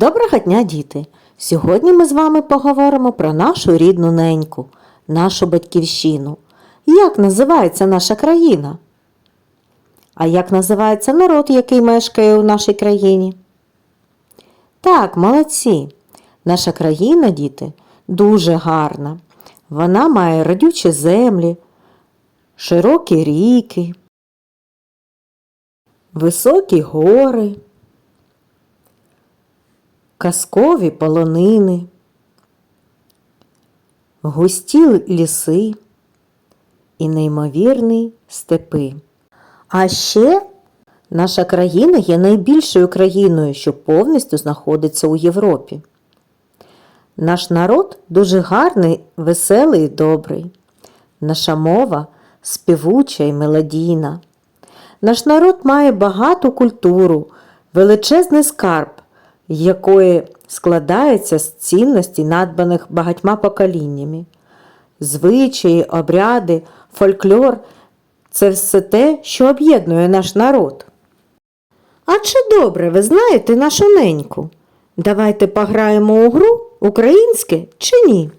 Доброго дня, діти! Сьогодні ми з вами поговоримо про нашу рідну неньку, нашу батьківщину. Як називається наша країна? А як називається народ, який мешкає у нашій країні? Так, молодці. Наша країна, діти, дуже гарна. Вона має родючі землі, широкі ріки, високі гори, казкові полонини, густі ліси і неймовірні степи. А ще наша країна є найбільшою країною, що повністю знаходиться у Європі. Наш народ дуже гарний, веселий і добрий. Наша мова співуча і мелодійна. Наш народ має багату культуру, величезний скарб, якої складається з цінностей, надбаних багатьма поколіннями. Звичаї, обряди, фольклор це все те, що об'єднує наш народ. А чи добре ви знаєте нашу неньку? Давайте пограємо у гру українське чи ні?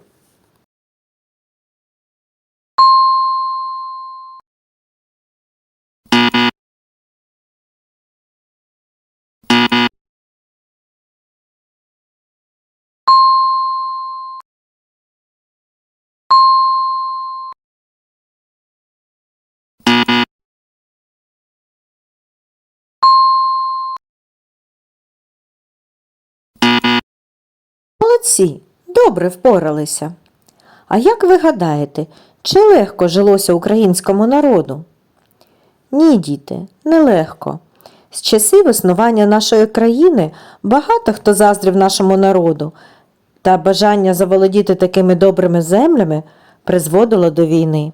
Молодці, добре впоралися. А як ви гадаєте, чи легко жилося українському народу? Ні, діти, нелегко. З часів існування нашої країни багато хто заздрів нашому народу, та бажання заволодіти такими добрими землями призводило до війни.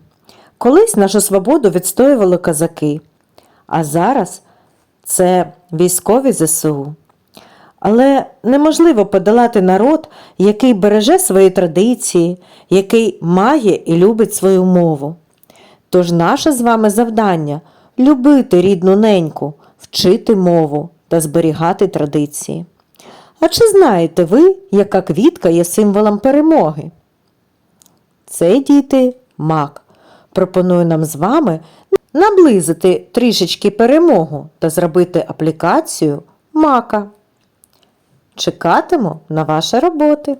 Колись нашу свободу відстоювали козаки, а зараз це військові ЗСУ. Але неможливо подолати народ, який береже свої традиції, який має і любить свою мову. Тож наше з вами завдання любити рідну неньку, вчити мову та зберігати традиції. А чи знаєте ви, яка квітка є символом перемоги? Цей діти мак. Пропоную нам з вами наблизити трішечки перемогу та зробити аплікацію мака. Чекатиму на ваші роботи.